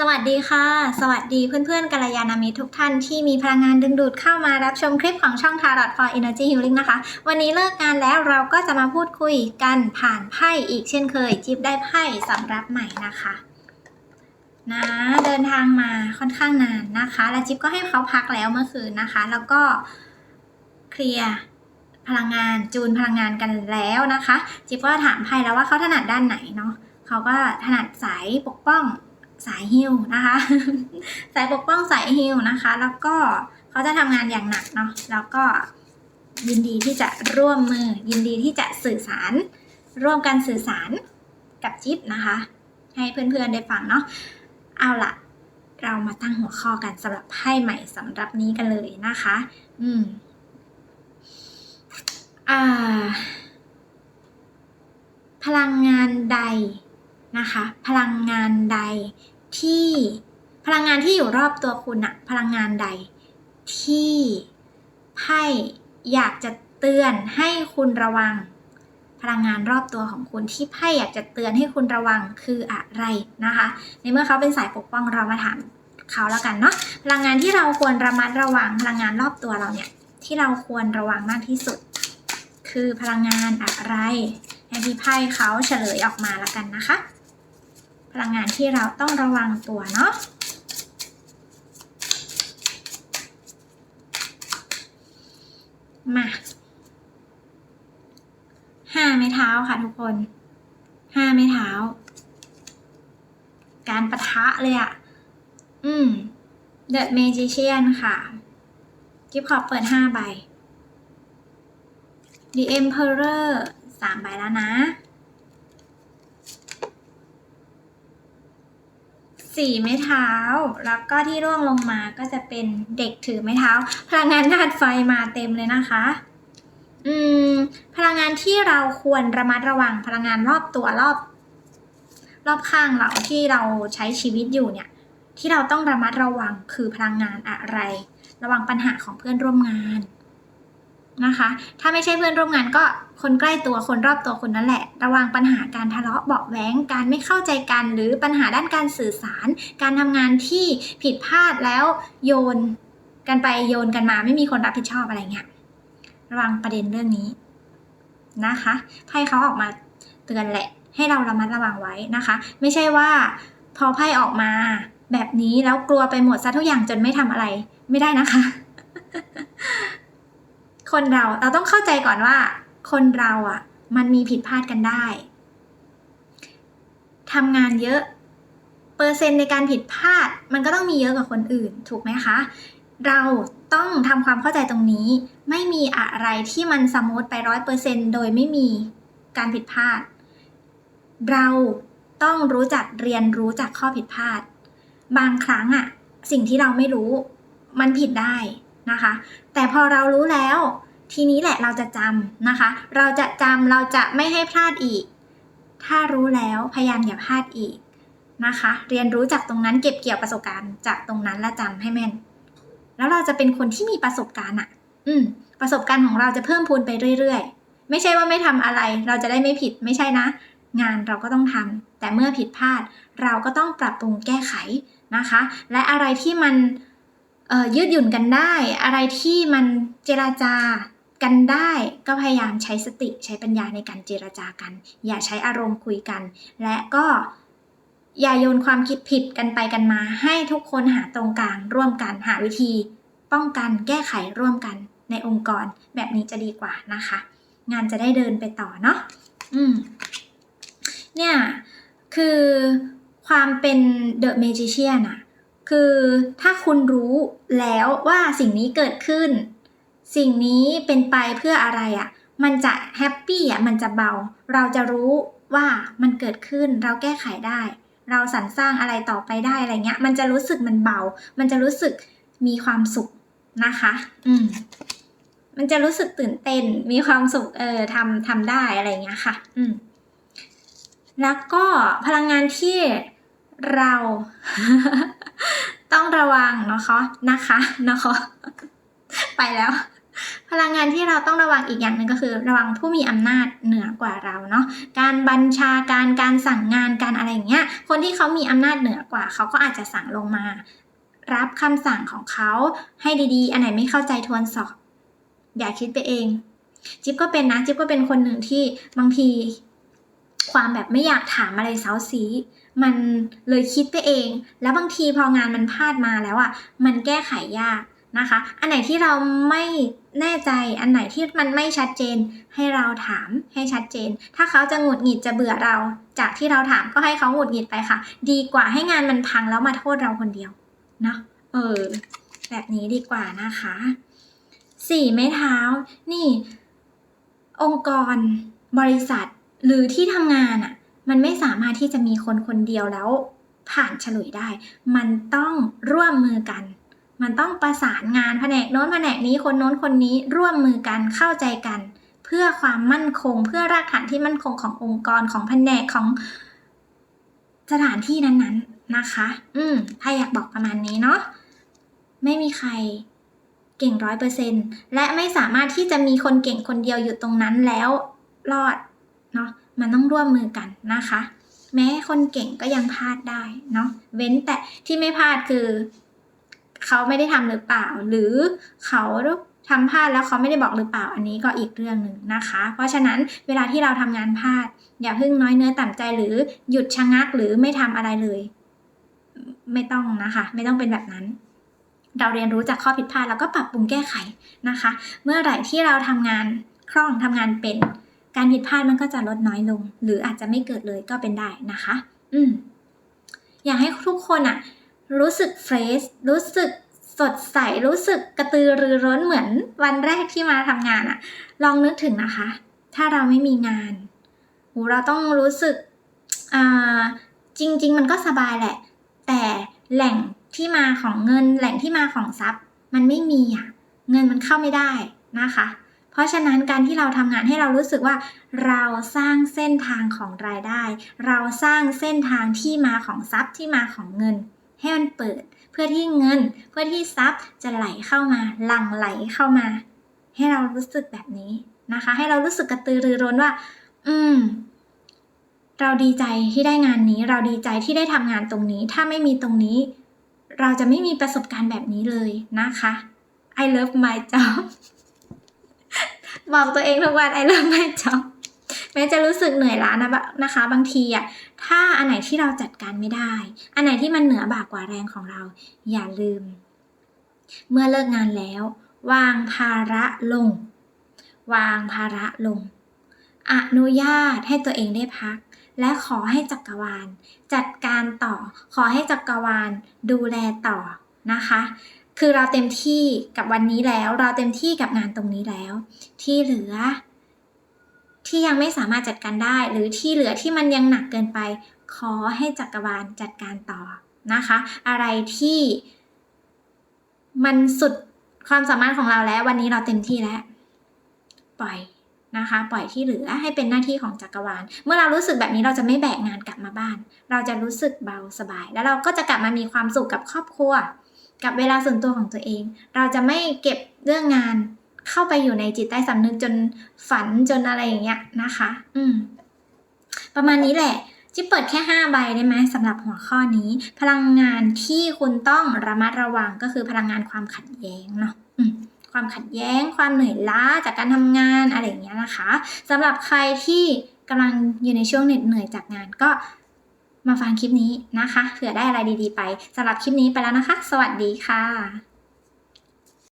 สวัสดีค่ะ สวัสดีเพื่อนๆกัลยาณมิตรทุกท่านที่มีพลังงานดึงดูดเข้ามารับชมคลิปของช่อง Tarot for Energy Healing นะคะ วันนี้เลิกงานแล้วเราก็จะมาพูดคุยกันผ่านไพ่อีกเช่นเคย จิ๊บได้ไพ่สำหรับใหม่นะคะนะเดินทางมาค่อนข้างนานนะคะ และจิ๊บก็ให้เขาพักแล้วเมื่อคืนนะคะ แล้วก็เคลียร์พลังงานจูนพลังงานกันแล้วนะคะ จิ๊บก็ถามไพ่แล้วว่าเขาถนัดด้านไหนเนาะเขาก็ถนัดสายปกป้อง สายฮิวนะคะ สายปกป้องสายฮิวนะคะ แล้วก็เขาจะทำงานอย่างหนักเนาะแล้วก็ยินดีที่จะร่วมมือ ยินดีที่จะสื่อสาร ร่วมกันสื่อสารกับจิ๊บนะคะ ให้เพื่อนๆได้ฟังเนาะเอาละเรามาตั้งหัวข้อกันสำหรับไพ่ใหม่สำหรับนี้กันเลยนะคะ อืมอ่าพลังงานใด นะคะ พลังงานใดที่พลังงานที่อยู่รอบตัวคุณอะพลังงานใด ที่ไพ่อยากจะเตือนให้คุณระวัง พลังงานรอบตัวของคุณที่ไพ่อยากจะเตือนให้คุณระวังคืออะไรนะคะ ในเมื่อเขาเป็นสายปกป้องเรามาถามเขาแล้วกันเนาะพลังงานที่เราควรระมัดระวังพลังงานรอบตัวเราเนี่ยที่เราควรระวังมากที่สุด คือพลังงานอะไรให้พี่ไพ่เขาเฉลยออกมาแล้วกันนะคะ ลังงานที่เราต้องระวังตัวเนาะมาห้าไม้เท้าค่ะทุกคนห้าไม้เท้า การประทะเลยอะอืม The Magician ค่ะกิฟขอบเปิดห้าใบ The Emperor สามใบแล้วนะ สี่ไม้เท้า แล้วก็ที่ร่วงลงมาก็จะเป็นเด็กถือไม้เท้า พลังงานธาตุไฟมาเต็มเลยนะคะ อืม พลังงานที่เราควรระมัดระวังพลังงานรอบตัวรอบ รอบข้างเราที่เราใช้ชีวิตอยู่เนี่ย ที่เราต้องระมัดระวังคือพลังงานอะไร ระวังปัญหาของเพื่อนร่วมงาน นะคะ ถ้าไม่ใช่เพื่อนร่วมงานก็คนใกล้ตัวคนรอบตัวคนนั่นแหละ ระวังปัญหาการทะเลาะเบาะแว้งการไม่เข้าใจกัน หรือปัญหาด้านการสื่อสาร การทำงานที่ผิดพลาดแล้วโยนกันไปโยนกันมาไม่มีคนรับผิดชอบอะไรเงี้ยระวังประเด็นเรื่องนี้นะคะไพ่เขาออกมาเตือนแหละ ให้เราระมัดระวังไว้นะคะ ไม่ใช่ว่าพอไพ่ออกมาแบบนี้แล้วกลัวไปหมดซะทุกอย่างจนไม่ทำอะไร ไม่ได้นะคะ คนเราเราต้องเข้าใจก่อนว่า คนเราอะมันมีผิดพลาดกันได้ทำงานเยอะ เปอร์เซ็นต์ในการผิดพลาด มันก็ต้องมีเยอะกว่าคนอื่น ถูกไหมคะ เราต้องทำความเข้าใจตรงนี้ ไม่มีอะไรที่มันสมูทไปร้อยเปอร์เซ็นโดยไม่มีการผิดพลาด เราต้องรู้จักเรียนรู้จากข้อผิดพลาด บางครั้งอะสิ่งที่เราไม่รู้ มันผิดได้ นะคะ แต่พอเรารู้แล้ว ทีนี้แหละเราจะจำนะคะ เราจะจำเราจะไม่ให้พลาดอีก ถ้ารู้แล้วพยายามอย่าพลาดอีกนะคะ เรียนรู้จากตรงนั้นเก็บเกี่ยวประสบการณ์จากตรงนั้นและจำให้แม่น แล้วเราจะเป็นคนที่มีประสบการณ์อะอืม ประสบการณ์ของเราจะเพิ่มพูนไปเรื่อยๆ ไม่ใช่ว่าไม่ทำอะไร เราจะได้ไม่ผิดไม่ใช่นะ งานเราก็ต้องทำแต่เมื่อผิดพลาด เราก็ต้องปรับปรุงแก้ไขนะคะ และอะไรที่มัน ยืดหยุ่นกันได้ อะไรที่มันเจราจากันได้ก็พยายามใช้สติใช้ปัญญาในการเจราจากัน อย่าใช้อารมณ์คุยกัน และก็อย่าโยนความคิดผิดกันไปกันมา ให้ทุกคนหาตรงกลางร่วมกันหาวิธี ป้องกันแก้ไขร่วมกันในองค์กรแบบนี้จะดีกว่านะคะ งานจะได้เดินไปต่อเนาะอืมเนี่ย คือความเป็น The Magician อะ คือถ้าคุณรู้แล้วว่าสิ่งนี้เกิดขึ้น สิ่งนี้เป็นไปเพื่ออะไรอะมันจะแฮปปี้อะมันจะเบา เราจะรู้ว่ามันเกิดขึ้นเราแก้ไขได้ เราสรรสร้างอะไรต่อไปได้อะไรเงี้ย มันจะรู้สึกมันเบา มันจะรู้สึกมีความสุขนะคะ อืมมันจะรู้สึกตื่นเต้นมีความสุขเออทำทำได้อะไรเงี้ยค่ะ อืมแล้วก็พลังงานที่เรา ต้องระวังนะคะนะคะนะคะไปแล้ว พลังงานที่เราต้องระวังอีกอย่างหนึ่งก็คือ ระวังผู้มีอำนาจเหนือกว่าเราเนาะการบัญชาการการสั่งงานการอะไรอย่างเงี้ย คนที่เขามีอำนาจเหนือกว่า เขาก็อาจจะสั่งลงมา รับคำสั่งของเขาให้ดีๆ อันไหนไม่เข้าใจทวนสอบ อย่าคิดไปเอง จิ๊บก็เป็นนะ จิ๊บก็เป็นคนหนึ่งที่บางที ความแบบไม่อยากถามอะไรเซาซีมันเลยคิดไปเอง แล้วบางทีพองานมันพลาดมาแล้วอะ่ะมันแก้ไขยากนะคะ อันไหนที่เราไม่แน่ใจอันไหนที่มันไม่ชัดเจน ให้เราถามให้ชัดเจน ถ้าเขาจะหงุดหงิดจะเบื่อเรา จากที่เราถามก็ให้เขาหงุดหงิดไปค่ะ ดีกว่าให้งานมันพังแล้วมาโทษเราคนเดียวเนาะเออ แบบนี้ดีกว่านะคะสี่ไม้เท้า นี่ องค์กร บริษัท หรือที่ทำงานอะ่ะ มันไม่สามารถที่จะมีคนคนเดียวแล้วผ่านฉลุยได้ มันต้องร่วมมือกัน มันต้องประสานงานแผนกโน้นแผนกนี้คนโน้นคนนี้ร่วมมือกันเข้าใจกัน เพื่อความมั่นคง เพื่อรากฐานที่มั่นคงขององค์กรของแผนกของสถานที่นั้นๆนะคะ อืมถ้าอยากบอกประมาณนี้เนาะไม่มีใครเก่งร้อยเปอร์เซ็นและไม่สามารถที่จะมีคนเก่งคนเดียวอยู่ตรงนั้นแล้วรอด เนาะมันต้องร่วมมือกันนะคะ แม้คนเก่งก็ยังพลาดได้เนาะเว้นแต่ที่ไม่พลาดคือ เขาไม่ได้ทำหรือเปล่า หรือเขาทำพลาดแล้วเขาไม่ได้บอกหรือเปล่าอันนี้ก็อีกเรื่องหนึ่งนะคะ เพราะฉะนั้นเวลาที่เราทำงานพลาด อย่าเพิ่งน้อยเนื้อต่ำใจหรือหยุดชะงักหรือไม่ทำอะไรเลย ไม่ต้องนะคะ ไม่ต้องเป็นแบบนั้นเราเรียนรู้จากข้อผิดพลาดแล้วก็ปรับปรุงแก้ไขนะคะ เมื่อไหร่ที่เราทำงานคล่องทำงานเป็น การผิดพลาดมันก็จะลดน้อยลง หรืออาจจะไม่เกิดเลยก็เป็นได้นะคะ อืมอยากให้ทุกคนอะรู้สึกเฟรชรู้สึกสดใสรู้สึกกระตือรือร้นเหมือนวันแรกที่มาทำงานอะลองนึกถึงนะคะ ถ้าเราไม่มีงานเราต้องรู้สึกอ่าจริง ๆ มันก็สบายแหละ แต่แหล่งที่มาของเงิน แหล่งที่มาของทรัพย์ มันไม่มีอะเงินมันเข้าไม่ได้นะคะ เพราะฉะนั้นการที่เราทำงานให้เรารู้สึกว่า เราสร้างเส้นทางของรายได้ เราสร้างเส้นทางที่มาของทรัพย์ที่มาของเงิน ให้มันเปิด เพื่อที่เงิน เพื่อที่ทรัพย์จะไหลเข้ามาหลั่งไหลเข้ามา ให้เรารู้สึกแบบนี้นะคะ ให้เรารู้สึกกระตือรือร้นว่า อืมเราดีใจที่ได้งานนี้ เราดีใจที่ได้ทำงานตรงนี้ ถ้าไม่มีตรงนี้ เราจะไม่มีประสบการณ์แบบนี้เลยนะคะ I love my job บอกตัวเองทุกวัน I love my job แม้จะรู้สึกเหนื่อยล้านะนะคะ บางทีอะถ้าอันไหนที่เราจัดการไม่ได้ อันไหนที่มันเหนือบากกว่าแรงของเรา อย่าลืม เมื่อเลิกงานแล้ว วางภาระลง วางภาระลง อนุญาตให้ตัวเองได้พัก และขอให้จักรวาล จัดการต่อ ขอให้จักรวาลดูแลต่อนะคะ คือเราเต็มที่กับวันนี้แล้ว เราเต็มที่กับงานตรงนี้แล้ว ที่เหลือ ที่ยังไม่สามารถจัดการได้ หรือที่เหลือที่มันยังหนักเกินไป ขอให้จักรวาลจัดการต่อนะคะ อะไรที่มันสุดความสามารถของเราแล้ว วันนี้เราเต็มที่แล้ว ปล่อยนะคะ ปล่อยที่เหลือให้เป็นหน้าที่ของจักรวาล เมื่อเรารู้สึกแบบนี้เราจะไม่แบกงานกลับมาบ้าน เราจะรู้สึกเบาสบาย แล้วเราก็จะกลับมามีความสุขกับครอบครัว กับเวลาส่วนตัวของตัวเอง เราจะไม่เก็บเรื่องงานเข้าไปอยู่ในจิตใต้สำนึกจนฝันจนอะไรอย่างเงี้ยนะคะ อืม ประมาณนี้แหละจิ๊บเปิดแค่ 5 ใบได้ไหมสำหรับหัวข้อนี้ พลังงานที่คุณต้องระมัดระวังก็คือพลังงานความขัดแย้งเนาะความขัดแย้ง ความเหนื่อยล้าจากการทำงานอะไรอย่างเงี้ยนะคะสำหรับใครที่กำลังอยู่ในช่วงเหน็ดเหนื่อยจากงานก็ มาฟังคลิปนี้นะคะเผื่อได้อะไรดีๆไปสำหรับคลิปนี้ไปแล้วนะคะ สวัสดีค่ะ